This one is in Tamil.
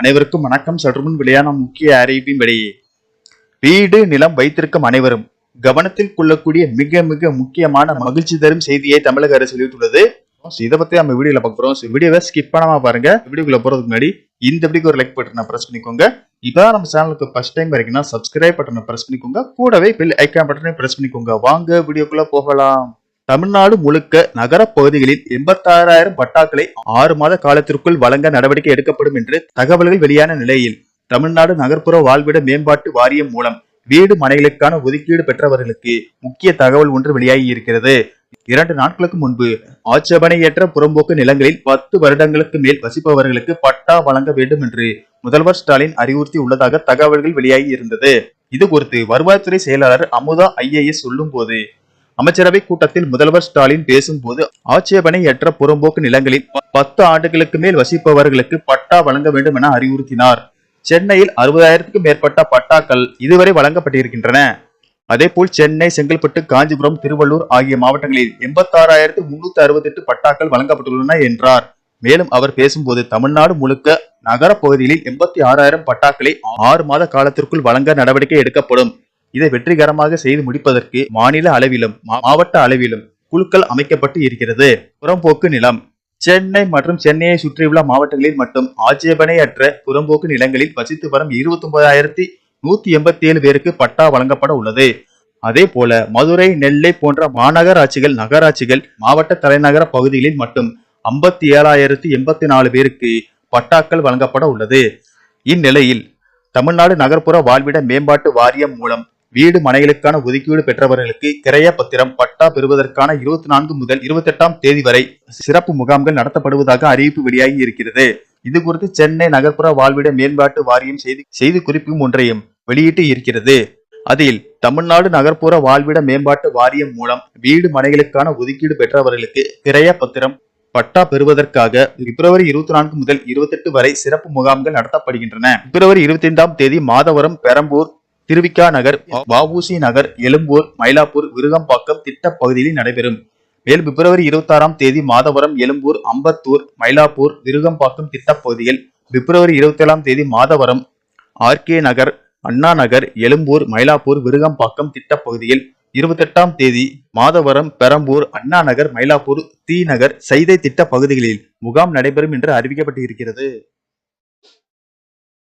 அனைவருக்கும் வணக்கம். சற்றுமுன் வெளியான முக்கிய அறிவிப்பின்படி வீடு நிலம் வைத்திருக்கும் அனைவரும் கவனத்தில் கொள்ளக்கூடிய மிக மிக முக்கியமான மகிழ்ச்சி தரும் செய்தியை தமிழக அரசு வெளியிட்டுள்ளது. இதை பத்தி நம்ம வீடியோல பார்க்குறோம் வீடியோவை ஸ்கிப் பண்ணாம பாருங்க. வீடியோக்குள்ள போறதுக்கு முன்னாடி இந்த வீடியோக்கு ஒரு லைக் பட்டனை பிரஸ் பண்ணிக்கோங்க. இதான் நம்ம சேனலுக்கு ஃபர்ஸ்ட் டைம் வரைக்கும்னா சப்ஸ்கிரைப் பட்டனை பிரஸ் பண்ணிக்கோங்க. கூடவே பெல் ஐக்கான் பட்டனை பிரஸ் பண்ணிக்கோங்க. வாங்க வீடியோக்குள்ள போகலாம். தமிழ்நாடு முழுக்க நகர பகுதிகளில் எண்பத்தாறாயிரம் பட்டாக்களை ஆறு மாத காலத்திற்குள் வழங்க நடவடிக்கை எடுக்கப்படும் என்று தகவல்கள் வெளியான நிலையில் தமிழ்நாடு நகர்ப்புற வாழ்விட மேம்பாட்டு வாரியம் மூலம் வீடு மனைகளுக்கான ஒதுக்கீடு பெற்றவர்களுக்கு முக்கிய தகவல் ஒன்று வெளியாகி இருக்கிறது இரண்டு நாட்களுக்கு முன்பு ஆட்சேபனையற்ற புறம்போக்கு நிலங்களில் பத்து வருடங்களுக்கு மேல் வசிப்பவர்களுக்கு பட்டா வழங்க வேண்டும் என்று முதல்வர் ஸ்டாலின் அறிவுறுத்தி உள்ளதாக தகவல்கள் வெளியாகி இருந்தது. இது குறித்து வருவாய்த்துறை செயலாளர் அமுதா ஐஏஎஸ் சொல்லும் போது அமைச்சரவை கூட்டத்தில் முதல்வர் ஸ்டாலின் பேசும்போது ஆட்சேபனையற்ற புறம்போக்கு நிலங்களில் பத்து ஆண்டுகளுக்கு மேல் வசிப்பவர்களுக்கு பட்டா வழங்க வேண்டும் என அறிவுறுத்தினார். சென்னையில் அறுபதாயிரத்துக்கும் மேற்பட்ட பட்டாக்கள் இதுவரை வழங்கப்பட்டிருக்கின்றன. அதேபோல் சென்னை செங்கல்பட்டு காஞ்சிபுரம் திருவள்ளூர் ஆகிய மாவட்டங்களில் எண்பத்தாறாயிரத்து முன்னூத்தி அறுபத்தி எட்டு பட்டாக்கள் வழங்கப்பட்டுள்ளன என்றார். மேலும் அவர் பேசும்போது தமிழ்நாடு முழுக்க நகர பகுதிகளில் எண்பத்தி ஆறாயிரம் பட்டாக்களை ஆறு மாத காலத்திற்குள் வழங்க நடவடிக்கை எடுக்கப்படும். இதை வெற்றிகரமாக செய்து முடிப்பதற்கு மாநில அளவிலும் மாவட்ட அளவிலும் குழுக்கள் அமைக்கப்பட்டு இருக்கிறது. புறம்போக்கு நிலம். சென்னை மற்றும் சென்னையை சுற்றியுள்ள மாவட்டங்களில் மட்டும் ஆட்சேபனையற்ற புறம்போக்கு நிலங்களில் வசித்து வரும் இருபத்தி ஒன்பதாயிரத்தி நூத்தி எண்பத்தி ஏழு பேருக்கு பட்டா வழங்கப்பட உள்ளது. அதே போல மதுரை நெல்லை போன்ற மாநகராட்சிகள் நகராட்சிகள் மாவட்ட தலைநகர பகுதிகளில் மட்டும் ஐம்பத்தி ஏழாயிரத்தி எண்பத்தி நாலு பேருக்கு பட்டாக்கள் வழங்கப்பட உள்ளது. இந்நிலையில் தமிழ்நாடு நகர்ப்புற வாழ்விட மேம்பாட்டு வாரியம் மூலம் வீடு மனைகளுக்கான ஒதுக்கீடு பெற்றவர்களுக்கு கிரைய பத்திரம் பட்டா பெறுவதற்கான இருபத்தி நான்கு முதல் இருபத்தி எட்டாம் தேதி வரை சிறப்பு முகாம்கள் நடத்தப்படுவதாக அறிவிப்பு வெளியாகி இருக்கிறது. இது குறித்து சென்னை நகர்ப்புற வாழ்விட மேம்பாட்டு வாரியம் செய்தி செய்தி குறிப்பும் ஒன்றையும் வெளியிட்டு இருக்கிறது. அதில் தமிழ்நாடு நகர்ப்புற வாழ்விட மேம்பாட்டு வாரியம் மூலம் வீடு மனைகளுக்கான ஒதுக்கீடு பெற்றவர்களுக்கு கிரைய பத்திரம் பட்டா பெறுவதற்காக பிப்ரவரி இருபத்தி நான்கு முதல் இருபத்தெட்டு வரை சிறப்பு முகாம்கள் நடத்தப்படுகின்றன. பிப்ரவரி இருபத்தி ஐந்தாம் தேதி மாதவரம் பெரம்பூர் திருவிக்கா நகர் வஉசி நகர் எழும்பூர் மயிலாப்பூர் விருகம்பாக்கம் திட்ட பகுதியில் நடைபெறும். மேலும் பிப்ரவரி இருபத்தி ஆறாம் தேதி மாதவரம் எழும்பூர் அம்பத்தூர் மயிலாப்பூர் விருகம்பாக்கம் திட்ட பகுதியில் பிப்ரவரி இருபத்தி ஏழாம் தேதி மாதவரம் ஆர்கே நகர் அண்ணா நகர் எழும்பூர் மயிலாப்பூர் விருகம்பாக்கம் திட்ட பகுதியில் இருபத்தெட்டாம் தேதி மாதவரம் பெரம்பூர் அண்ணா நகர் மயிலாப்பூர் தி நகர் சைதை திட்ட பகுதிகளில் முகாம் நடைபெறும் என்று அறிவிக்கப்பட்டு இருக்கிறது